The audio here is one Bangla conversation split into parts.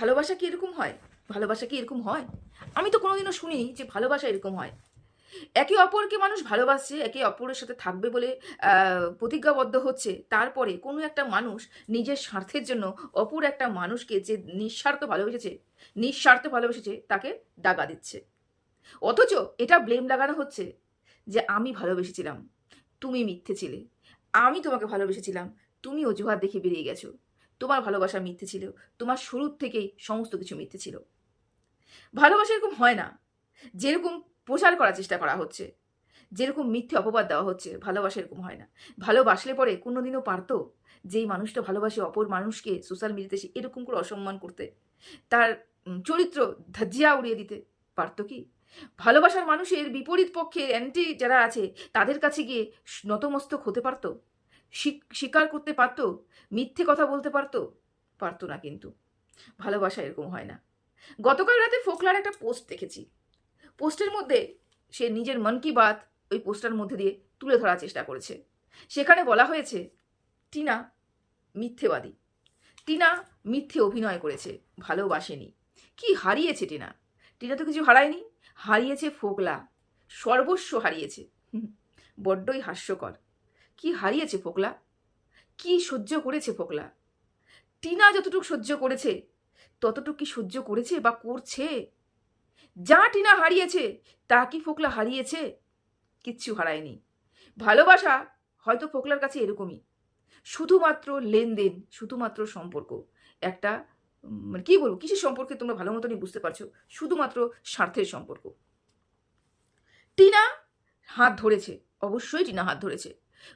ভালোবাসা কি এরকম হয়? ভালোবাসা কি এরকম হয়? আমি তো কোনোদিনও শুনিনি যে ভালোবাসা এরকম হয়। একে অপরকে মানুষ ভালোবাসছে একে অপরের সাথে থাকবে বলে প্রতিজ্ঞাবদ্ধ হচ্ছে। তারপরে কোনো একটা মানুষ নিজের স্বার্থের জন্য অপর একটা মানুষকে যে নিঃস্বার্থ ভালোবেসেছে নিঃস্বার্থ ভালোবেসেছে, তাকে দাগা দিচ্ছে। অথচ এটা ব্লেম লাগানো হচ্ছে যে আমি ভালোবেসেছিলাম। তুমি মিথ্যে ছিলে। আমি তোমাকে ভালোবেসেছিলাম। তুমি অজুহাত দেখে বেরিয়ে গেছো। তোমার ভালোবাসা মিথ্যে ছিল, তোমার শুরুর থেকেই সমস্ত কিছু মিথ্যে ছিল। ভালোবাসা এরকম হয় না। যেরকম প্রচার করার চেষ্টা করা হচ্ছে, যেরকম মিথ্যে অপবাদ দেওয়া হচ্ছে, ভালোবাসা এরকম হয় না। ভালোবাসলে পরে কোনোদিনও পারতো যেই মানুষটা ভালোবাসে অপর মানুষকে সোশ্যাল মিডিয়াতে এসে এরকম করে অসম্মান করতে। তার চরিত্র ধাজিয়া উড়িয়ে দিতে পারতো কি? ভালোবাসার মানুষের বিপরীত পক্ষে অ্যান্টি যারা আছে, তাদের কাছে গিয়ে নতমস্তক হতে পারতো? স্বীকার করতে পারতো, মিথ্যে কথা বলতে পারতো পারতো না কিন্তু। ভালোবাসা এরকম হয় না। গতকাল রাতে ফোকলার একটা পোস্ট দেখেছি। পোস্টের মধ্যে সে নিজের মন কি বাত ওই পোস্টার মধ্যে দিয়ে তুলে ধরার চেষ্টা করেছে। সেখানে বলা হয়েছে, টিনা মিথ্যেবাদী। টিনা মিথ্যে অভিনয় করেছে, ভালোবাসেনি। কি হারিয়েছে টিনা? টিনা তো কিছু হারায়নি, হারিয়েছে ফোকলা। সর্বস্ব হারিয়েছে। বড্ডই হাস্যকর। কি হারিয়েছে ফোকলা? কি সহ্য করেছে ফোকলা? টিনা যতটুকু সহ্য করেছে, ততটুকু কি সহ্য করেছে বা করছে? যা টিনা হারিয়েছে, তা কি ফোকলা হারিয়েছে? কিচ্ছু হারায়নি। ভালোবাসা হয়তো ফোকলার কাছে এরকমই। শুধুমাত্র লেনদেন, শুধুমাত্র সম্পর্ক। একটা মানে কি বলব, কিসের সম্পর্কে তোমরা ভালো মতনই বুঝতে পারছ? শুধুমাত্র স্বার্থের সম্পর্ক। টিনা হাত ধরেছে, অবশ্যই টিনা হাত ধরেছে।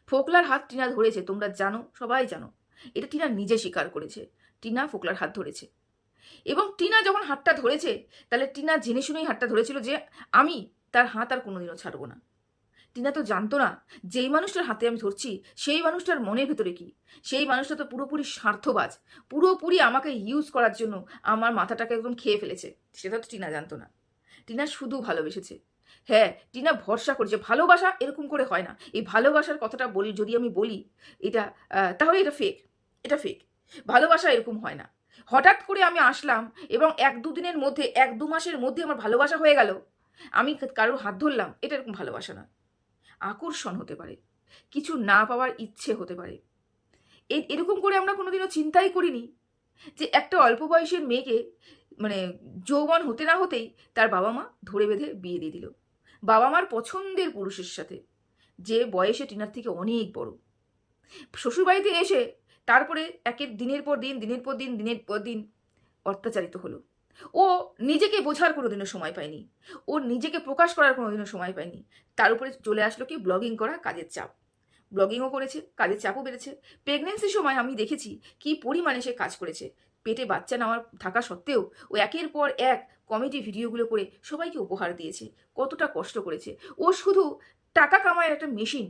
ফোকলার হাত টিনা ধরেছে, তোমরা জানো, সবাই জানো। এটা টিনা নিজে স্বীকার করেছে। টিনা ফোকলার হাত ধরেছে। এবং টিনা যখন হাতটা ধরেছে, তাহলে টিনা জেনে শুনেই হাতটা ধরেছিল যে আমি তার হাত আর কোনোদিনও ছাড়বো না। টিনা তো জানতো না, যেই মানুষটার হাতে আমি ধরছি, সেই মানুষটার মনের ভেতরে কি? সেই মানুষটা তো পুরোপুরি স্বার্থবাজ, পুরোপুরি আমাকে ইউজ করার জন্য আমার মাথাটাকে একদম খেয়ে ফেলেছে। সেটা তো টিনা জানতো না। টিনা শুধু ভালোবেসেছে। হ্যাঁ টিনা ভরসা করেছে ভালোবাসা এরকম করে হয় না। এই ভালোবাসার কথাটা বলি, যদি আমি বলি, এটা তাহলে এটা ফেক এটা ফেক ভালোবাসা এরকম হয় না। হঠাৎ করে আমি আসলাম এবং এক দুদিনের মধ্যে, এক দু মাসের মধ্যে আমার ভালোবাসা হয়ে গেল। আমি কারোর হাত ধরলাম, এটা এরকম ভালোবাসা না। আকর্ষণ হতে পারে, কিছু না পাওয়ার ইচ্ছে হতে পারে। এরকম করে আমরা কোনোদিনও চিন্তাই করিনি যে একটা অল্প বয়সের মেয়েকে মানে যৌবন হতে না হতেই তার বাবা মা ধরে বেঁধে বিয়ে দিয়ে দিল। বাবা মার পছন্দের পুরুষের সাথে, যে বয়সে টিনার থেকে অনেক বড়। শ্বশুরবাড়িতে এসে তারপরে একের দিনের পর দিন, দিনের পর দিন, দিনের পর দিন অত্যাচারিত হলো। ও নিজেকে বোঝার কোনোদিনও সময় পায়নি। ও নিজেকে প্রকাশ করার কোনোদিনও সময় পায়নি। তার উপরে চলে আসলো কি ব্লগিং করা কাজের চাপ। ব্লগিংও করেছে, কাজের চাপও বেড়েছে। প্রেগনেন্সির সময় আমি দেখেছি কি পরিমাণে সে কাজ করেছে। পেটে বাচ্চা নেওয়ার থাকা সত্ত্বেও ও একের পর এক কমেডি ভিডিওগুলো করে সবাইকে উপহার দিয়েছে। কতটা কষ্ট করেছে। ও শুধু টাকা কামায়ের একটা মেশিন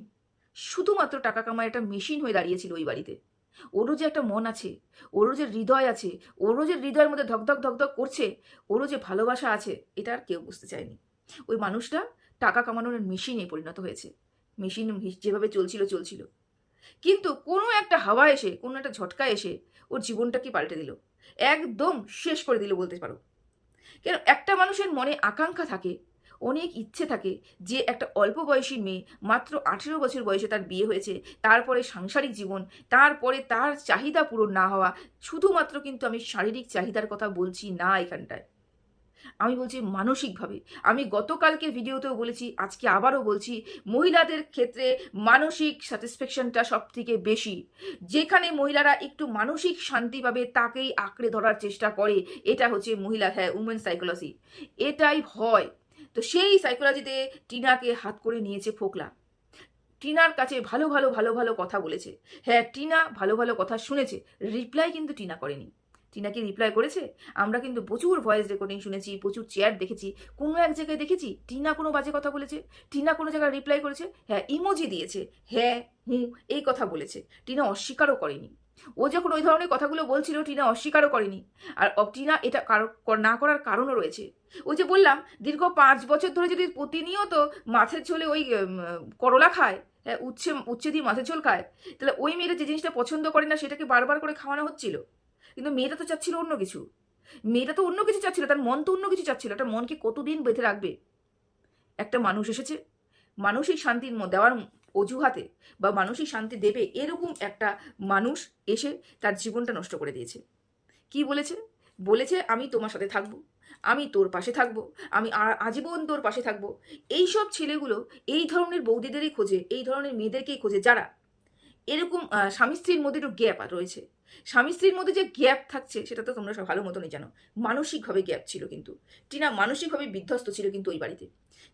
শুধুমাত্র টাকা কামায়ের একটা মেশিন হয়ে দাঁড়িয়েছিল ওই বাড়িতে। ওরও যে একটা মন আছে, ওরও যে হৃদয় আছে, ওরও যে হৃদয়ের মধ্যে ধকধক ধকধক করছে, ওরও যে ভালোবাসা আছে, এটা আর কেউ বুঝতে চায়নি। ওই মানুষটা টাকা কামানোর মেশিনে পরিণত হয়েছে। মেশিন যেভাবে চলছিল চলছিল। কিন্তু কোনো একটা হাওয়া এসে, কোনো একটা ঝটকা এসে ওর জীবনটাকে পাল্টে দিল। একদম শেষ করে দিল বলতে পারো। কেন একটা মানুষের মনে আকাঙ্ক্ষা থাকে, অনেক ইচ্ছে থাকে যে একটা অল্প বয়সী মেয়ে মাত্র আঠেরো বছর বয়সে তার বিয়ে হয়েছে, তারপরে সাংসারিক জীবন, তারপরে তার চাহিদা পূরণ না হওয়া, শুধুমাত্র কিন্তু আমি শারীরিক চাহিদার কথা বলছি না এখানটায়। আমি বলছি মানসিকভাবে। আমি গতকালকে ভিডিওতেও বলেছি, আজকে আবারও বলছি, মহিলাদের ক্ষেত্রে মানসিক স্যাটিসফ্যাকশনটা সব থেকে বেশি। যেখানে মহিলারা একটু মানসিক শান্তি পাবে, তাকেই আঁকড়ে ধরার চেষ্টা করে। এটা হচ্ছে মহিলা হ্যাঁ উমেন সাইকোলজি এটাই হয় তো সেই সাইকোলজিতে টিনাকে হাত করে নিয়েছে ফোকলা। টিনার কাছে ভালো ভালো ভালো ভালো কথা বলেছে। হ্যাঁ টিনা ভালো ভালো কথা শুনেছে। রিপ্লাই কিন্তু টিনা করেনি। টিনা কি রিপ্লাই করেছে? আমরা কিন্তু প্রচুর ভয়েস রেকর্ডিং শুনেছি, প্রচুর চেয়ার দেখেছি, কোনো এক জায়গায় দেখেছি টিনা কোনো বাজে কথা বলেছে, টিনা কোনো জায়গায় রিপ্লাই করেছে হ্যাঁ ইমোজি দিয়েছে হ্যাঁ হুঁ, এই কথা বলেছে, টিনা অস্বীকারও করেনি। ও যখন ওই ধরনের কথাগুলো বলছিল, টিনা অস্বীকারও করেনি। আর টিনা এটা না করার কারণও রয়েছে। ওই যে বললাম, দীর্ঘ পাঁচ বছর ধরে যদি প্রতিনিয়ত মাছের ঝোলে ওই করলা খায় হ্যাঁ উচ্ছে উচ্ছে দিয়ে মাছের ঝোল খায়, তাহলে ওই মেয়েটা যে জিনিসটা পছন্দ করে না, সেটাকে বারবার করে খাওয়ানো হচ্ছিল? কিন্তু মেয়েটা তো চাচ্ছিল অন্য কিছু। মেয়েটা তো অন্য কিছু চাচ্ছিল, তার মন তো অন্য কিছু চাচ্ছিল। একটা মনকে কতদিন বেঁধে রাখবে? একটা মানুষ এসেছে মানসিক শান্তির দেওয়ার অজুহাতে বা মানসিক শান্তি দেবে এরকম একটা মানুষ এসে তার জীবনটা নষ্ট করে দিয়েছে। কি বলেছে? বলেছে, আমি তোমার সাথে থাকব, আমি তোর পাশে থাকব, আমি আজীবন তোর পাশে থাকব। এই সব ছেলেগুলো, এই ধরনের বৌদিদেরই খোঁজে, এই ধরনের মেয়েদেরকেই খোঁজে। যারা এরকম স্বামী স্ত্রীর মধ্যে একটু গ্যাপ রয়েছে। স্বামী স্ত্রীর মধ্যে যে গ্যাপ থাকছে, সেটা তো তোমরা সব ভালো মতনই জানো। মানসিকভাবে গ্যাপ ছিল কিন্তু। টিনা মানসিকভাবে বিধ্বস্ত ছিল কিন্তু ওই বাড়িতে।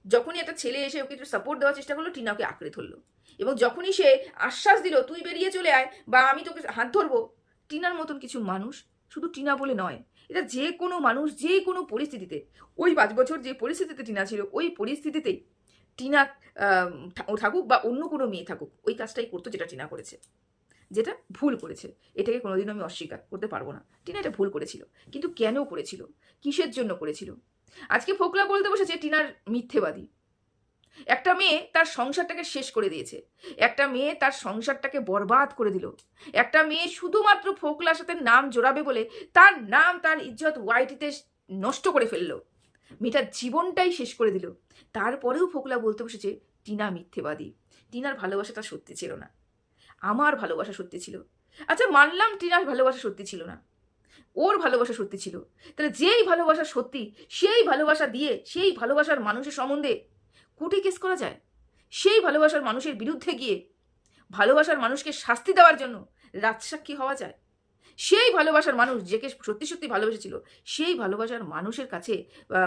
যখনই একটা ছেলে এসে ওকে একটু সাপোর্ট দেওয়ার চেষ্টা করল, টিনা ওকে আঁকড়ে ধরলো। এবং যখনই সে আশ্বাস দিল, তুই বেরিয়ে চলে আয় বা আমি তোকে হাত ধরবো, টিনার মতন কিছু মানুষ শুধু টিনা বলে নয়, এটা যে কোনো মানুষ যে কোনো পরিস্থিতিতে, ওই পাঁচ বছর যে পরিস্থিতিতে টিনা ছিল, ওই পরিস্থিতিতেই টিনা থাকুক বা অন্য কোনো মেয়ে থাকুক, ওই কাজটাই করতো যেটা টিনা করেছে। যেটা ভুল করেছে। এটাকে কোনোদিনও আমি অস্বীকার করতে পারব না। টিনা এটা ভুল করেছিল। কিন্তু কেন করেছিল? কিসের জন্য করেছিল? আজকে ফোকলা বলতে বসেছে টিনার মিথ্যেবাদী। একটা মেয়ে তার সংসারটাকে শেষ করে দিয়েছে। একটা মেয়ে তার সংসারটাকে বরবাদ করে দিল। একটা মেয়ে শুধুমাত্র ফোকলার সাথে নাম জোড়াবে বলে তার নাম তার ইজ্জত ওয়াইটিতে নষ্ট করে ফেলল। মেয়েটার জীবনটাই শেষ করে দিল। তারপরেও ফোকলা বলতে বসেছে, টিনা মিথ্যেবাদী। টিনার ভালোবাসাটা সত্যি ছিল না। আমার ভালোবাসা সত্যি ছিল। আচ্ছা মানলাম টিনার ভালোবাসা সত্যি ছিল না। ওর ভালোবাসা সত্যি ছিল। তাহলে যেই ভালোবাসা সত্যি, সেই ভালোবাসা দিয়ে সেই ভালোবাসার মানুষের সম্বন্ধে কোর্টে কেস করা যায়? সেই ভালোবাসার মানুষের বিরুদ্ধে গিয়ে ভালোবাসার মানুষকে শাস্তি দেওয়ার জন্য রাজসাক্ষী হওয়া যায়? সেই ভালোবাসার মানুষ, যেকে সত্যি সত্যি ভালোবেসেছিল, সেই ভালোবাসার মানুষের কাছে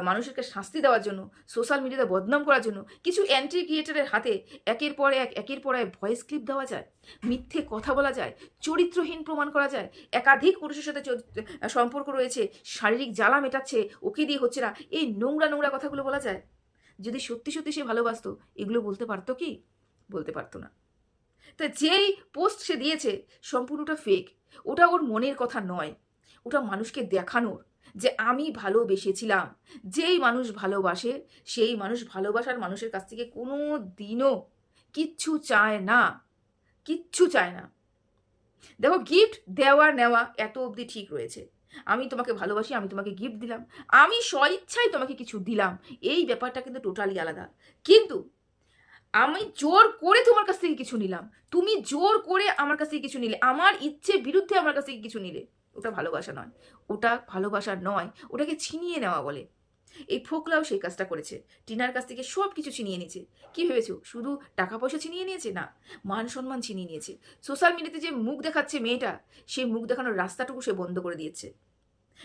মানুষেরকে শাস্তি দেওয়ার জন্য সোশ্যাল মিডিয়াতে বদনাম করার জন্য, কিছু অ্যান্টি ক্রিয়েটারের হাতে একের পর এক, একের পর এক ভয়েস ক্লিপ দেওয়া যায়, মিথ্যে কথা বলা যায়, চরিত্রহীন প্রমাণ করা যায়, একাধিক পুরুষের সাথে সম্পর্ক রয়েছে, শারীরিক জ্বালা মেটাচ্ছে, ওকে দিয়ে হচ্ছে না, এই নোংরা নোংরা কথাগুলো বলা যায়। যদি সত্যি সত্যি সে ভালোবাসতো, এগুলো বলতে পারতো কি? বলতে পারতো না। তা যেই পোস্ট সে দিয়েছে সম্পূর্ণটা ফেক ওটা ওর মনের কথা নয়। ওটা মানুষকে দেখানোর যে আমি ভালোবেসেছিলাম। যেই মানুষ ভালোবাসে, সেই মানুষ ভালোবাসার মানুষের কাছ থেকে কোনো দিনও কিচ্ছু চায় না। কিচ্ছু চায় না। দেখো গিফট দেওয়া নেওয়া এত অবধি ঠিক রয়েছে। আমি তোমাকে ভালোবাসি, আমি তোমাকে গিফট দিলাম। আমি স্বইচ্ছায় তোমাকে কিছু দিলাম। এই ব্যাপারটা কিন্তু টোটালি আলাদা। কিন্তু আমি জোর করে তোমার কাছ থেকে কিছু নিলাম। তুমি জোর করে আমার কাছ থেকে কিছু নিলে। আমার ইচ্ছে বিরুদ্ধে আমার কাছ থেকে কিছু নিলে। ওটা ভালোবাসা নয়। ওটা ভালোবাসা নয়। ওটাকে ছিনিয়ে নেওয়া বলে। এই ফোকলাও সেই কাজটা করেছে। টিনার কাছ থেকে সব কিছু ছিনিয়ে নিয়েছে। কি ভেবেছো? শুধু টাকা পয়সা ছিনিয়ে নিয়েছে না, মান সম্মান ছিনিয়ে নিয়েছে। সোশ্যাল মিডিয়াতে যে মুখ দেখাচ্ছে মেয়েটা সেই মুখ দেখানোর রাস্তাটুকু সে বন্ধ করে দিয়েছে।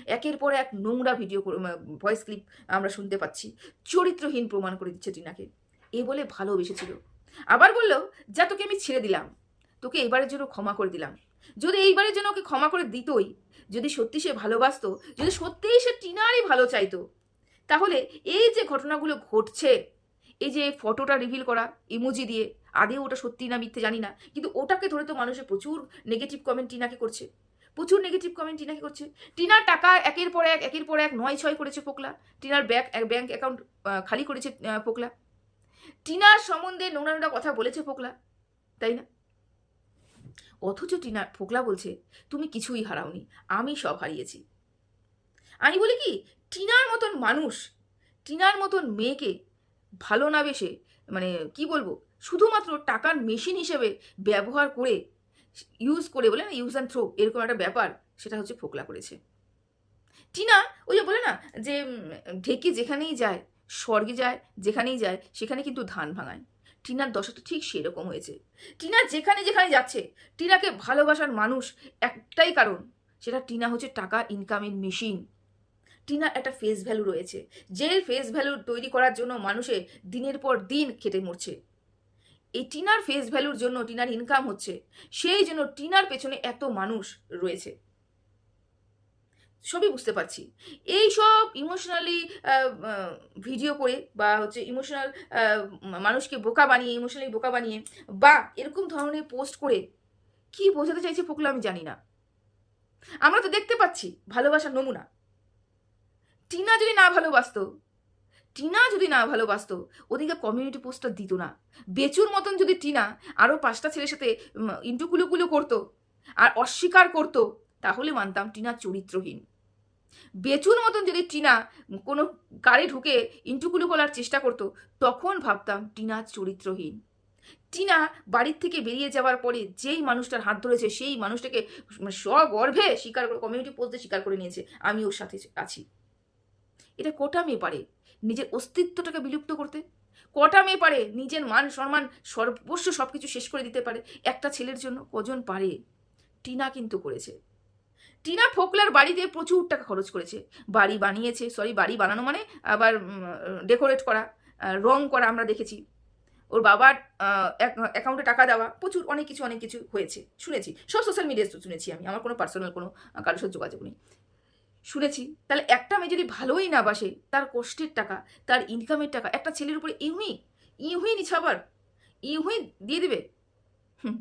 একের পর এক নোংরা ভিডিও ভয়েস ক্লিপ আমরা শুনতে পাচ্ছি। চরিত্রহীন প্রমাণ করে দিচ্ছে টিনাকে। এ বলে ভালোবেসেছিল আবার বলল, যা তোকে আমি ছেড়ে দিলাম। তোকে এইবারের জন্য ক্ষমা করে দিলাম। যদি এইবারের জন্য ওকে ক্ষমা করে দিতই, যদি সত্যি সে ভালোবাসতো, যদি সত্যিই সে টিনারই ভালো চাইতো, তাহলে এই যে ঘটনাগুলো ঘটছে, এই যে ফটোটা রিভিল করা ইমোজি দিয়ে আদেও ওটা সত্যি না মিথ্যে জানি না, কিন্তু ওটাকে ধরে তো মানুষের প্রচুর নেগেটিভ কমেন্ট টিনাকে করছে। প্রচুর নেগেটিভ কমেন্ট টিনাকে করছে। টিনার টাকা একের পর এক, একের পর এক নয় ছয় করেছে ফোকলা। টিনার ব্যাংক ব্যাংক অ্যাকাউন্ট খালি করেছে ফোকলা। টিনার সম্বন্ধে নোংরা নোংরা কথা বলেছে ফোকলা, তাই না? অথচ টিনা ফোকলা বলছে, তুমি কিছুই হারাওনি, আমি সব হারিয়েছি। আমি বলি কি, টিনার মতন মানুষ, টিনার মতন মেয়েকে ভালো না বেসে মানে কি বলব, শুধুমাত্র টাকার মেশিন হিসেবে ব্যবহার করে ইউজ করে বলে না ইউজ অ্যান্ড থ্রো এরকম একটা ব্যাপার, সেটা হচ্ছে ফোকলা করেছে। টিনা ওই যে বলে না, যে ঢেকে যেখানেই যায় স্বর্গে যায়, যেখানেই যায়, সেখানে কিন্তু ধান ভাঙায়। টিনার দশাটা ঠিক সেরকম হয়েছে। টিনা যেখানে যেখানে যাচ্ছে, টিনাকে ভালোবাসার মানুষ একটাই কারণ, সেটা টিনা হচ্ছে টাকা ইনকামের মেশিন টিনার একটা ফেস ভ্যালু রয়েছে। যে ফেস ভ্যালু তৈরি করার জন্য মানুষে দিনের পর দিন খেটে মরছে। এই টিনার ফেস ভ্যালুর জন্য টিনার ইনকাম হচ্ছে, সেই জন্য টিনার পেছনে এত মানুষ রয়েছে। সবই বুঝতে পারছি। এই সব ইমোশনালি ভিডিও করে বা হচ্ছে ইমোশনাল মানুষকে বোকা বানিয়ে ইমোশনালি বোকা বানিয়ে বা এরকম ধরনের পোস্ট করে কি বোঝাতে চাইছে ফোকলা আমি জানি না। আমরা তো দেখতে পাচ্ছি ভালোবাসার নমুনা। টিনা যদি না ভালোবাসতো, টিনা যদি না ভালোবাসতো, ওদিকে কমিউনিটি পোস্টটা দিত না। বেচুর মতন যদি টিনা আরও পাঁচটা ছেলের সাথে ইন্টুকুলুকুলু করতো আর অস্বীকার করতো, তাহলে মানতাম টিনা চরিত্রহীন। বেচুর মতন যদি টিনা কোনো গাড়ি ঢুকে ইন্টুকুলু করার চেষ্টা করতো, তখন ভাবতাম টিনা চরিত্রহীন। টিনা বাড়ির থেকে বেরিয়ে যাওয়ার পরে যেই মানুষটার হাত ধরেছে, সেই মানুষটাকে স্বগর্ভে স্বীকার করে কমিউনিটি পোস্টে স্বীকার করে নিয়েছে, আমি ওর সাথে আছি। এটা কটা মেয়ে পারে নিজের অস্তিত্বটাকে বিলুপ্ত করতে? কটা মেয়ে পারে নিজের মান সম্মান সর্বস্ব সব কিছু শেষ করে দিতে পারে? একটা ছেলের জন্য কজন পারে? টিনা কিন্তু করেছে। টিনা ফোকলার বাড়িতে প্রচুর টাকা খরচ করেছে। বাড়ি বানিয়েছে সরি বাড়ি বানানো মানে আবার ডেকোরেট করা রং করা আমরা দেখেছি। ওর বাবার অ্যাকাউন্টে টাকা দেওয়া, প্রচুর অনেক কিছু অনেক কিছু হয়েছে, শুনেছি। সব সোশ্যাল মিডিয়াতে শুনেছি আমি, আমার কোনো পার্সোনাল কোনো কারোর সাথে যোগাযোগ নেই। শুনেছি, তাহলে একটা মেয়ে যদি ভালোই না বাসে, তার কষ্টের টাকা, তার ইনকামের টাকা, একটা ছেলের উপরে ইহুই নিচ্ছে আবার ইহুই দিয়ে দেবে। হুম।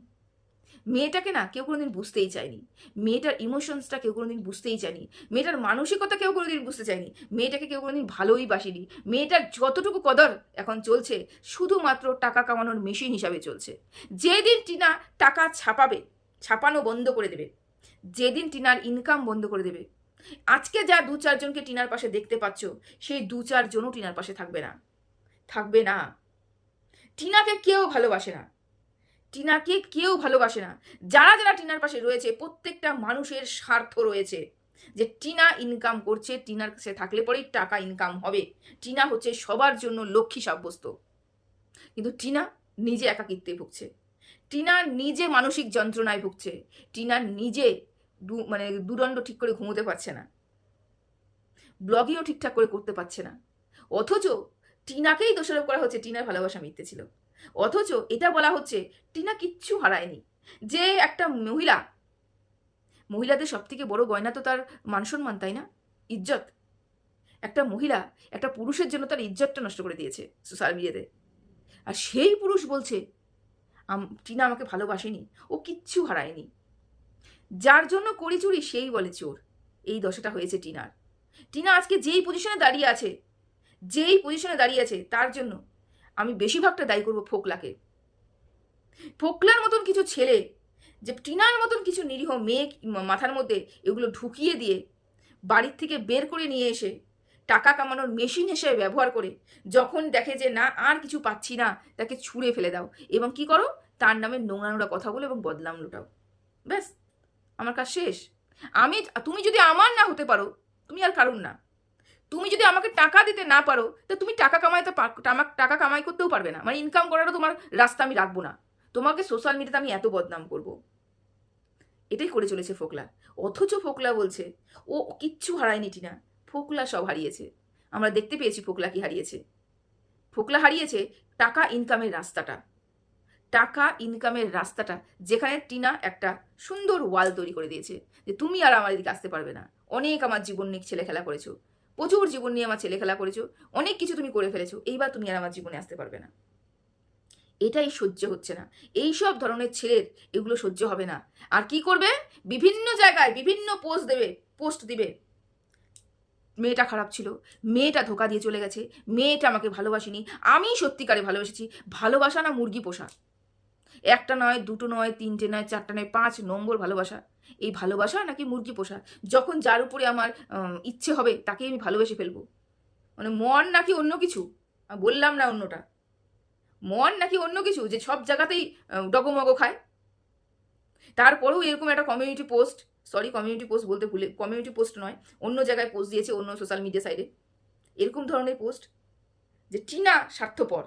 মেয়েটাকে না কেউ কোনোদিন বুঝতেই চায়নি। মেয়েটার ইমোশনসটা কেউ কোনোদিন বুঝতেই চায়নি। মেয়েটার মানসিকতা কেউ কোনোদিন বুঝতে চায়নি। মেয়েটাকে কেউ কোনোদিন ভালোই বাসেনি। মেয়েটার যতটুকু কদর এখন চলছে, শুধুমাত্র টাকা কামানোর মেশিন হিসাবে চলছে। যেদিন টিনা টাকা ছাপাবে, ছাপানো বন্ধ করে দেবে। যেদিন টিনার ইনকাম বন্ধ করে দেবে। আজকে যা দু চারজনকে টিনার পাশে দেখতে পাচ্ছ, সেই দু চারজনও টিনার পাশে থাকবে না। থাকবে না। টিনাকে কেউ ভালোবাসে না। টিনাকে কেউ ভালোবাসে না। যারা যারা টিনার পাশে রয়েছে, প্রত্যেকটা মানুষের স্বার্থ রয়েছে। যে টিনা ইনকাম করছে, টিনার কাছে থাকলে পরেই টাকা ইনকাম হবে। টিনা হচ্ছে সবার জন্য লক্ষ্মী সাব্যস্ত। কিন্তু টিনা নিজে একাকিত্বে ভুগছে। টিনা নিজে মানসিক যন্ত্রণায় ভুগছে। টিনা নিজে মানে দুদণ্ড ঠিক করে ঘুমোতে পারছে না। ব্লগিংও ঠিকঠাক করে করতে পারছে না। অথচ টিনাকেই দোষারোপ করা হচ্ছে, টিনার ভালোবাসা মিথ্যে ছিল। অথচ এটা বলা হচ্ছে টিনা কিচ্ছু হারায়নি। যে একটা মহিলা, মহিলাদের সব থেকে বড় গয়না তো তার মান সম্মান তাই না? ইজ্জত। একটা মহিলা একটা পুরুষের জন্য তার ইজ্জতটা নষ্ট করে দিয়েছে সোশ্যাল মিডিয়াতে আর সেই পুরুষ বলছে টিনা আমাকে ভালোবাসেনি, ও কিচ্ছু হারায়নি। যার জন্য করি চুরি, সেই বলে চোর। এই দশাটা হয়েছে টিনার। টিনা আজকে যেই পজিশনে দাঁড়িয়ে আছে, যেই পজিশনে দাঁড়িয়ে আছে, তার জন্য আমি বেশিরভাগটা দায়ী করব ফোকলাকে। ফোকলার মতন কিছু ছেলে, যে টিনার মতন কিছু নিরীহ মেয়ে মাথার মধ্যে এগুলো ঢুকিয়ে দিয়ে বাড়ির থেকে বের করে নিয়ে এসে টাকা কামানোর মেশিন হিসেবে ব্যবহার করে যখন দেখে যে না, আর কিছু পাচ্ছি না, তাকে ছুঁড়ে ফেলে দাও। এবং কি করো? তার নামে নোংরা নোংরা কথা বলো এবং বদলাম লোটাও। ব্যাস, আমার কাজ শেষ। আমি, তুমি যদি আমার না হতে পারো, তুমি আর কারুর না। তুমি যদি আমাকে টাকা দিতে না পারো, তো তুমি টাকা কামাইতে টাকা কামাই করতেও পারবে না। মানে ইনকাম করারও তোমার রাস্তা আমি রাখব না। তোমাকে সোশ্যাল মিডিয়াতে আমি এত বদনাম করব। এটাই করে চলেছে ফোকলা। অথচ ফোকলা বলছে, ও কিচ্ছু হারায়নি টিনা। ফোকলা সব হারিয়েছে। আমরা দেখতে পেয়েছি ফোকলা কি হারিয়েছে। ফোকলা হারিয়েছে টাকা ইনকামের রাস্তাটা। টাকা ইনকামের রাস্তাটা যেখানে টিনা একটা সুন্দর ওয়াল তৈরি করে দিয়েছে। যে তুমি আর আমার এদিকে আসতে পারবে না। অনেক আমার জীবন নিয়ে ছেলে খেলা করেছ। প্রচুর জীবন নিয়ে আমার ছেলে খেলা করেছ, অনেক কিছু তুমি করে ফেলেছো, এইবার তুমি আর আমার জীবনে আসতে পারবে না। এটাই সহ্য হচ্ছে না। এই সব ধরনের ছেলের এগুলো সহ্য হবে না। আর কি করবে? বিভিন্ন জায়গায় বিভিন্ন পোস্ট দেবে পোস্ট দিবে। মেয়েটা খারাপ ছিল, মেয়েটা ধোকা দিয়ে চলে গেছে, মেয়েটা আমাকে ভালোবাসেনি আমি সত্যিকারে ভালোবেসেছি, ভালোবাসা না মুরগি পোষা। একটা নয়, দুটো নয়, তিনটে নয়, চারটা নয়, পাঁচ নম্বর ভালোবাসা। এই ভালোবাসা নাকি মুরগি পোষা? যখন যার উপরে আমার ইচ্ছে হবে, তাকেই আমি ভালোবেসে ফেলব। মানে মন নাকি অন্য কিছু? বললাম না অন্যটা। মন নাকি অন্য কিছু? যে সব জায়গাতেই ডগমগ খায়। তারপরেও এরকম একটা community post sorry community post বলতে ভুলে কমিউনিটি পোস্ট নয়, অন্য জায়গায় পোস্ট দিয়েছে অন্য সোশ্যাল মিডিয়া সাইডে এরকম ধরনের পোস্ট যে টিনা স্বার্থপর।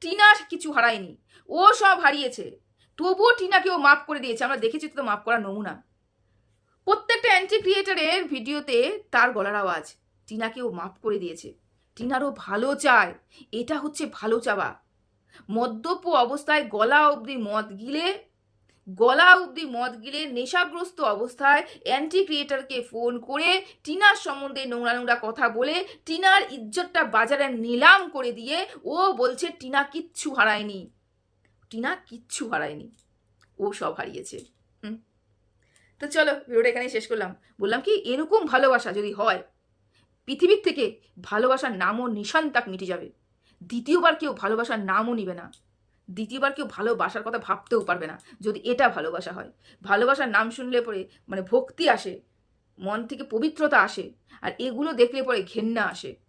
টিনা কিছু হারায়নি। ও সব হারিয়েছে। তবুও টিনাকে ও মাফ করে দিয়েছে। আমরা দেখেছি তো মাফ করার নমুনা। প্রত্যেকটা অ্যান্টি ক্রিয়েটারের ভিডিওতে তার গলার আওয়াজ। টিনাকে ও মাফ করে দিয়েছে। টিনারও ভালো চায়। এটা হচ্ছে ভালো চাওয়া। মদ্যপ অবস্থায় গলা অবধি মদ গিলে গলা অবধি মদ গিলে নেশাগ্রস্ত অবস্থায় অ্যান্টি ক্রিয়েটারকে ফোন করে টিনার সম্বন্ধে নোংরা নোংরা কথা বলে টিনার ইজ্জতটা বাজারে নিলাম করে দিয়ে ও বলছে, টিনা কিচ্ছু হারায়নি। টিনা কিচ্ছু হারায়নি। ও সব হারিয়েছে। হুম। তো চলো, ভিডিওটা এখানেই শেষ করলাম। বললাম কি, এরকম ভালোবাসা যদি হয়, পৃথিবীর থেকে ভালোবাসার নামও নিশান তাক মিটে যাবে। দ্বিতীয়বার কেউ ভালোবাসার নামও নিবে না। দ্বিতীয়বার কেউ ভালোবাসার কথা ভাবতেও পারবে না যদি এটা ভালোবাসা হয়। ভালোবাসার নাম শুনলে পরে মানে ভক্তি আসে, মন থেকে পবিত্রতা আসে, আর এগুলো দেখলে পরে ঘেন্না আসে।